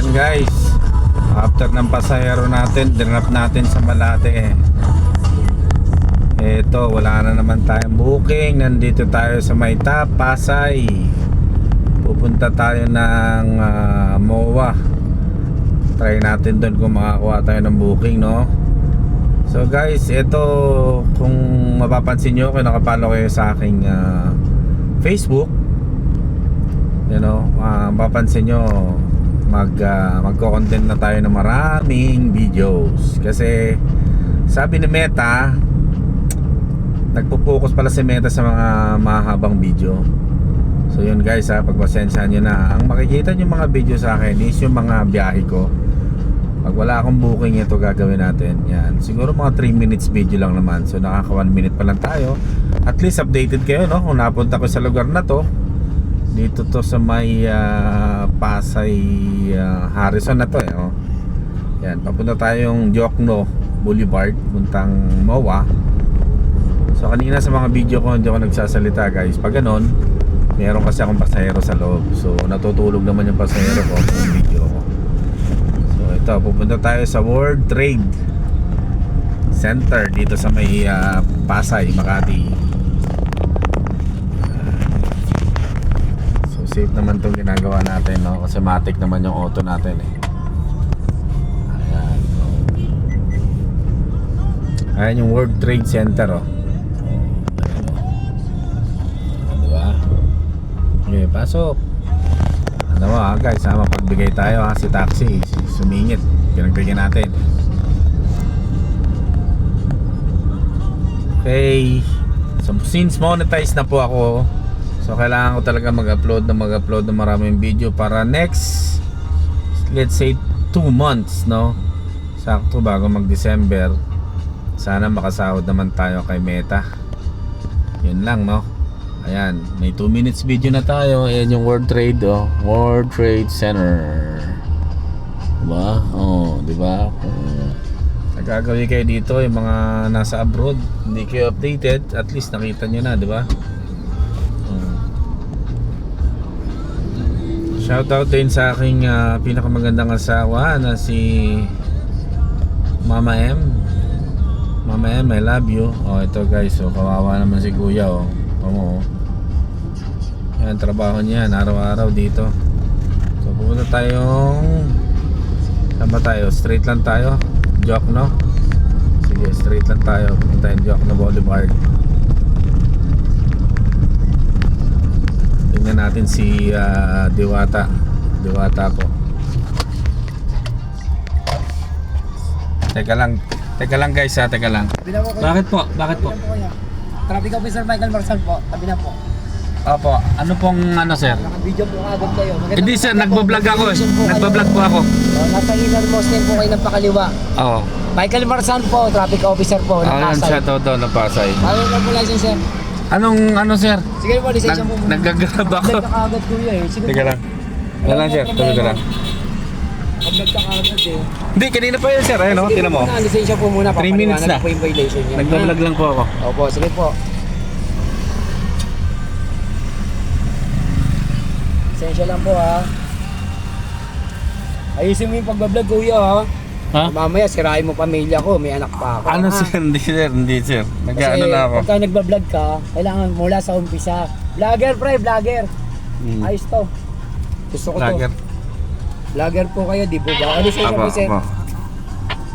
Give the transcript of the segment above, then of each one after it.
Yan guys, after ng pasahero natin, dinrap natin sa Malate. Eto, wala na naman tayong booking. Nandito tayo sa Maytap, Pasay. Pupunta tayo ng ah, MOA. Try natin doon kung makakuha tayo ng booking, no? So guys, ito kung mapapansin nyo, kung nakapalo kayo sa aking ah, Facebook, you know, ah, mapapansin nyo, mag, ah, magko-content na tayo ng maraming videos. Kasi sabi ni Meta, nagpo-focus pala si Meta sa mga mahabang video. So yun guys ha, pagpasensya nyo na. Ang makikita nyo mga video sa akin is yung mga biyahe ko. Pag wala akong booking ito gagawin natin. Yan. Siguro mga 3 minutes video lang naman. So nakaka 1 minute pa lang tayo. At least updated kayo no kung napunta ko sa lugar na to. Dito to sa may ah, Pasay ah, Harrison na to eh. Oh. Yan, papunta tayong Jokno Boulevard, puntang MOA. So kanina sa mga video ko hindi ako nagsasalita guys. Pag ganon, meron kasi akong pasahero sa loob. So natutulog naman yung pasahero ko kung video ko. So ito, pupunta tayo sa World Trade Center dito sa may ah, Pasay, Makati. So safe naman itong ginagawa natin no? Kasi matic naman yung auto natin eh. Ayan. Ayan yung World Trade Center oh. Ayan, oh. Diba? Okay, pasok. Ano mo ha guys, ha, mapagbigay tayo ha, si taxi, sumingit, pinagbigyan natin. Okay, so since monetized na po ako, so kailangan ko talaga mag-upload na mag-upload ng maraming video para next, let's say 2 months, no? Sakto bago mag-December, sana makasahod naman tayo kay Meta. Yun lang, no? Ayan, may 2 minutes video na tayo. Ayan yung World Trade, oh. World Trade Center. Diba? Oh, diba? Oh. Nagagawin kayo dito yung mga nasa abroad. Hindi kayo updated. At least nakita nyo na, diba? Shoutout din sa aking ah, pinakamagandang asawa na si Mama M. Mama M, I love you. Oh, ito guys, oh, kawawa naman si Kuya, oh. Oo. Yan, trabaho niya araw-araw dito. So, pupunta tayong... Saan ba tayo? Straight lang tayo? Joke, no? Sige, straight lang tayo. Pupunta tayong Joke na Boulevard. Tingnan natin si ah, Diwata. Diwata po. Teka lang. Teka lang guys ha, teka lang. Tabi na po kuya. Bakit po? Bakit po? Tabi na po kuya. Traffic Officer Michael Marsan po. Tabi na po. Opo, ano pong ano sir? Naka-video po agad kayo. Magandang Hindi sir, nagbablog ako eh. Nagbablog po ako. Oh, nasa Inner Muslim po kayo ng pakaliwa. Oo. Michael Marsan po, Traffic Officer po. ng Ayan Pasay. siya to daw ng Pasay. Ano na po license sir? Anong ano sir? Sige po, lisensya Nag, po muna. nagagrab ako. Upload ka agad kuya eh. Sige Teka po. lang. Wala lang sir, tuloy ka lang. Upload ka agad eh. Hindi, kanina pa yun sir. Ayun o, Sige tinan po mo. muna, Lisensya po muna. Three minutes papaliwanag na. po yung violation niya. Nagbablog lang po ako. Opo, sige po. Lisensya lang po ha. Ayusin mo yung pagbablog kuya ha. Ha? Mamaya sirain mo pamilya ko, may anak pa ako. Ano ha? sir? Hindi sir, hindi sir. Nag-ano na ako. pagka nagbablog ka, kailangan mula sa umpisa. Vlogger pre, vlogger. Hmm. Ayos to. Gusto ko Lager. to. Vlogger po kayo, di po ba? Ano sa inyo apo.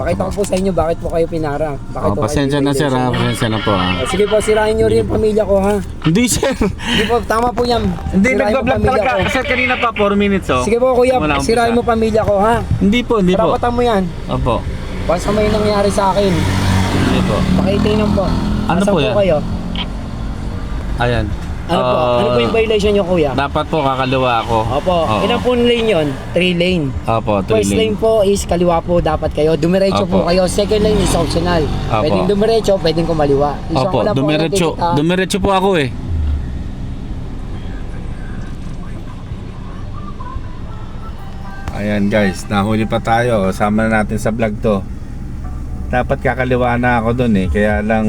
Pakita ko po sa inyo bakit po kayo pinara. Bakit Oh, po pasensya na sir ha, violation. pasensya na po ha. Oh, sige po, sirain nyo rin yung pamilya ko ha. Hindi sir. Hindi po, tama po yan. Hindi, Sirain mo nagbablog pamilya talaga. ko. Sir, kanina pa, 4 minutes oh. Sige po kuya, Wala akong sirain umpisa. mo pamilya ko ha. Hindi po, hindi po. Karapatan mo yan. Opo. Basta may nangyari sa akin, Hindi po. pakitingnan po. Ano Asan po yan? kayo? Ayan. Ano po? Ah, Ano po yung violation nyo kuya? Dapat po kakaliwa ako. Opo. Oo. Ilang po lane yun? 3 lane. Opo, three First lane. lane po is kaliwa po dapat kayo. Dumiretso po Opo. kayo. Second lane is optional. Opo. Pwedeng dumiretso, pwedeng kumaliwa. Isa Opo, ko lang po dumiretso. nakikita. Dumiretso po ako eh. Ayan guys, nahuli pa tayo. Sama na natin sa vlog to. Dapat kakaliwa na ako doon eh. Kaya lang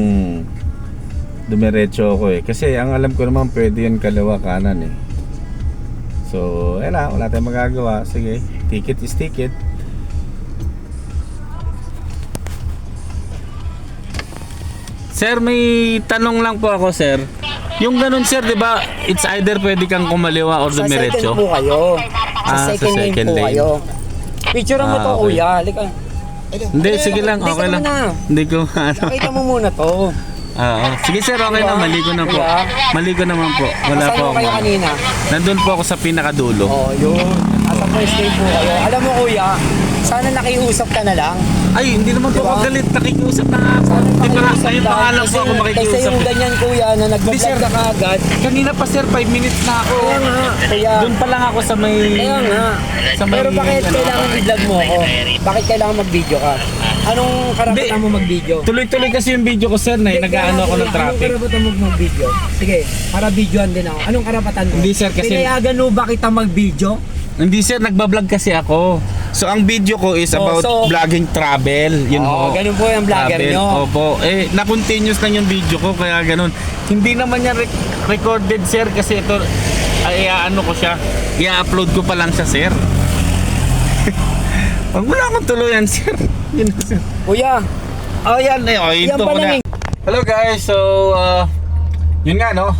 dumiretso ako eh. Kasi ang alam ko naman pwede yun kaliwa kanan eh. So, wala, wala tayong magagawa. Sige, ticket is ticket. Sir, may tanong lang po ako, sir. Yung ganun, sir, di ba, it's either pwede kang kumaliwa or Sa second dumiretso? po kayo. Sa Ah, sa second lane second po lane. kayo. Picture mo Ah, to, okay. kuya. Halika. Hindi, sige lang, okay ka lang. Hindi ko ano. Nakita mo muna to. Oo. Sige sir, okay na. Mali ko na po. Kuya? Mali ko naman po. Wala Asan po ako. kayo kanina? Nandun po ako sa pinakadulo. Oh, yun. Nasa first lane po kayo. Alam mo, kuya, sana nakiusap ka na lang. Ay, hindi naman po Diba? ako galit. Nakikiusap na nga ako. Di ba nga, nakiusap ngayon lang. pa nga lang po Kasi- ako Kasi makikiusap. yung ganyan, kuya, na nag-vlog ka kaagad. Kanina pa sir, 5 minutes na ako. Kaya nga, kuya. Doon pa lang ako sa may... Kaya nga. Sa may... Pero bakit ano, kailangan i-vlog mo ako? Bakit kailangan mag-video ka? Anong karapatan mo mag-video? Tuloy-tuloy kasi yung video ko sir na eh. Nag-ano ako ng traffic. Anong karapatan mo mag-video? Sige, para videoan din ako. Anong karapatan mo? Hindi, sir, kasi- Pinayagan mo ba kita mag-video? Hindi sir, nagbablog kasi ako. So ang video ko is Oh, about so- vlogging travel. Yun Oo, ho. ganun po yung vlogger Travel. nyo. Opo. Eh, na-continuous lang yung video ko kaya ganun. Hindi naman yan rec- recorded sir kasi ito ay ano ko siya. I-upload ko pa lang siya sir. Pag wala akong tuluyan sir. Yun na, sir. Kuya, Oh, yan eh. Oh, Yan ito ko pala na. yung- Hello guys. So, uh, yun nga no.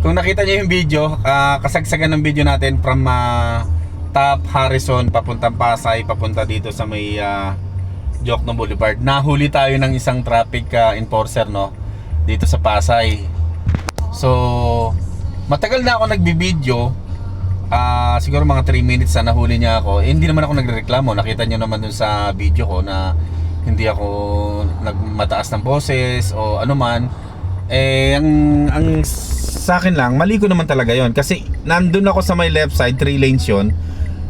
Kung nakita niyo yung video, ah, kasagsagan ng video natin from ah, Top Harrison papuntang Pasay, papunta dito sa may uh, Jokno Boulevard. Nahuli tayo ng isang traffic ah, enforcer no dito sa Pasay. So, matagal na ako nagbibideo. Ah, siguro mga 3 minutes na nahuli niya ako. Eh, hindi naman ako nagrereklamo. Nakita niyo naman dun sa video ko na hindi ako nagmataas ng boses o ano man. Eh, ang, ang sa akin lang, mali ko naman talaga yon Kasi nandun ako sa may left side, 3 lanes yon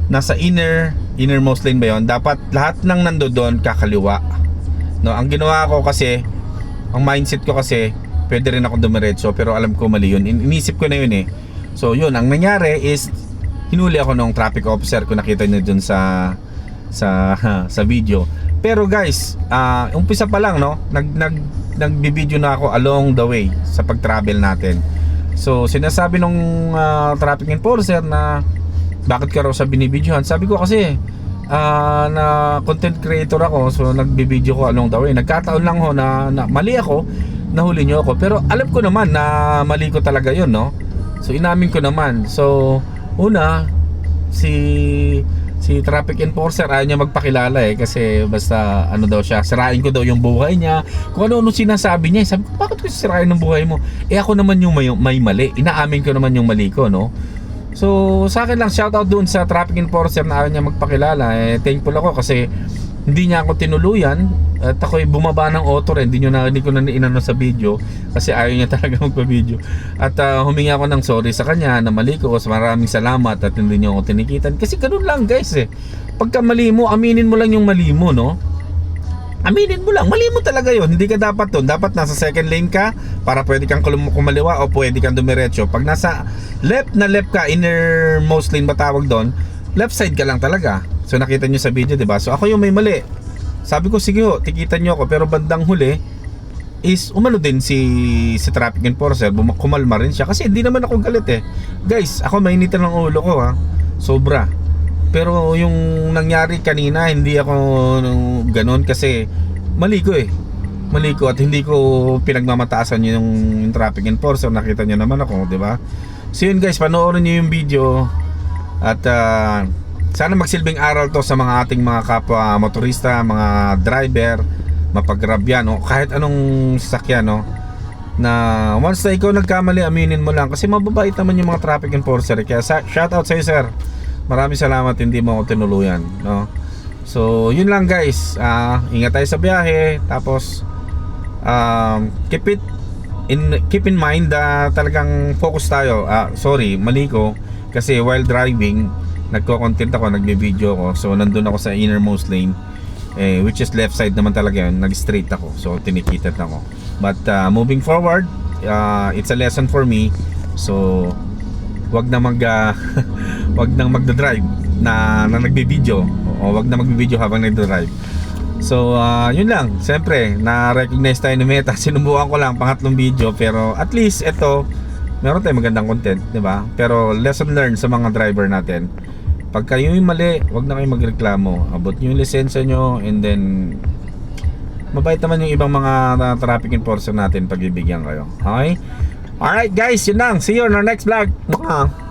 Nasa inner, innermost lane ba yon Dapat lahat ng nando doon kakaliwa. No, ang ginawa ko kasi, ang mindset ko kasi, pwede rin ako dumiretso pero alam ko mali yun. In- inisip ko na yun eh. So yun, ang nangyari is hinuli ako ng traffic officer ko nakita niyo dun sa sa sa video. Pero guys, ah umpisa pa lang no, nag nag nagbi-video na ako along the way sa pag-travel natin. So sinasabi nung ah, traffic enforcer na bakit ka raw sa binibidyohan? Sabi ko kasi ah, na content creator ako so nagbi-video ko along the way. Nagkataon lang ho na, na mali ako, nahuli niyo ako. Pero alam ko naman na mali ko talaga 'yon, no? So inamin ko naman. So una si si traffic enforcer ayaw niya magpakilala eh kasi basta ano daw siya sirain ko daw yung buhay niya kung ano ano sinasabi niya sabi ko bakit ko sirain ng buhay mo eh ako naman yung may, may mali inaamin ko naman yung mali ko no so sa akin lang shout out doon sa traffic enforcer na ayaw niya magpakilala. Eh thankful ako kasi hindi niya ako tinuluyan at ako'y bumaba ng auto rin. Hindi, nyo na, hindi ko na inano sa video kasi ayaw niya talaga magpa-video. At ah, humingi ako ng sorry sa kanya na mali ko. So maraming salamat at hindi niyo ako tinikitan. Kasi ganun lang guys eh. Pagka mali mo aminin mo lang yung mali mo no aminin mo lang mali mo talaga yon hindi ka dapat doon dapat nasa second lane ka para pwede kang kumaliwa o pwede kang dumiretso. Pag nasa left na left ka innermost lane ba tawag doon left side ka lang talaga. So nakita nyo sa video 'di ba so ako yung may mali. Sabi ko sige ho tikitan nyo ako. Pero bandang huli is umano din si si traffic enforcer. Kumalma rin siya. Kasi hindi naman ako galit eh. Guys ako mainitan ng ulo ko ha. Sobra pero yung nangyari kanina hindi ako ganon kasi mali ko eh. Mali ko at hindi ko pinagmamataasan yung, traffic enforcer. Nakita niyo naman ako di ba? So yun guys panoorin niyo yung video at ah, sana magsilbing aral to sa mga ating mga kapwa motorista, mga driver, mapag-grab yan o kahit anong sasakyan no? Na once na ikaw nagkamali aminin mo lang. Kasi mababait naman yung mga traffic enforcer. Kaya sa, shout out sa sir maraming salamat hindi mo ako tinuluyan no so yun lang guys Ah, ingat tayo sa biyahe tapos um, keep it in keep in mind na talagang focus tayo. Ah, sorry, mali ko kasi while driving nagko-content ako, nagbe-video ako. So nandun ako sa innermost lane eh, which is left side naman talaga yun. Nag-straight ako. So tinikitan ako. But uh, moving forward, uh, it's a lesson for me. So wag na mag uh, wag nang magda-drive na, na nagbe-video o wag na magbe-video habang nagda-drive. So, ah, yun lang. Siyempre, na-recognize tayo ni Meta. Sinubukan ko lang pangatlong video pero at least ito meron tayong magandang content, di ba? Pero lesson learned sa mga driver natin. Pag kayo yung mali, wag na kayong magreklamo. Abot nyo yung lisensya nyo and then mabait naman yung ibang mga uh, traffic enforcer natin pagbibigyan kayo. Okay? Alright guys, yun lang. See you on our next vlog. Mwah!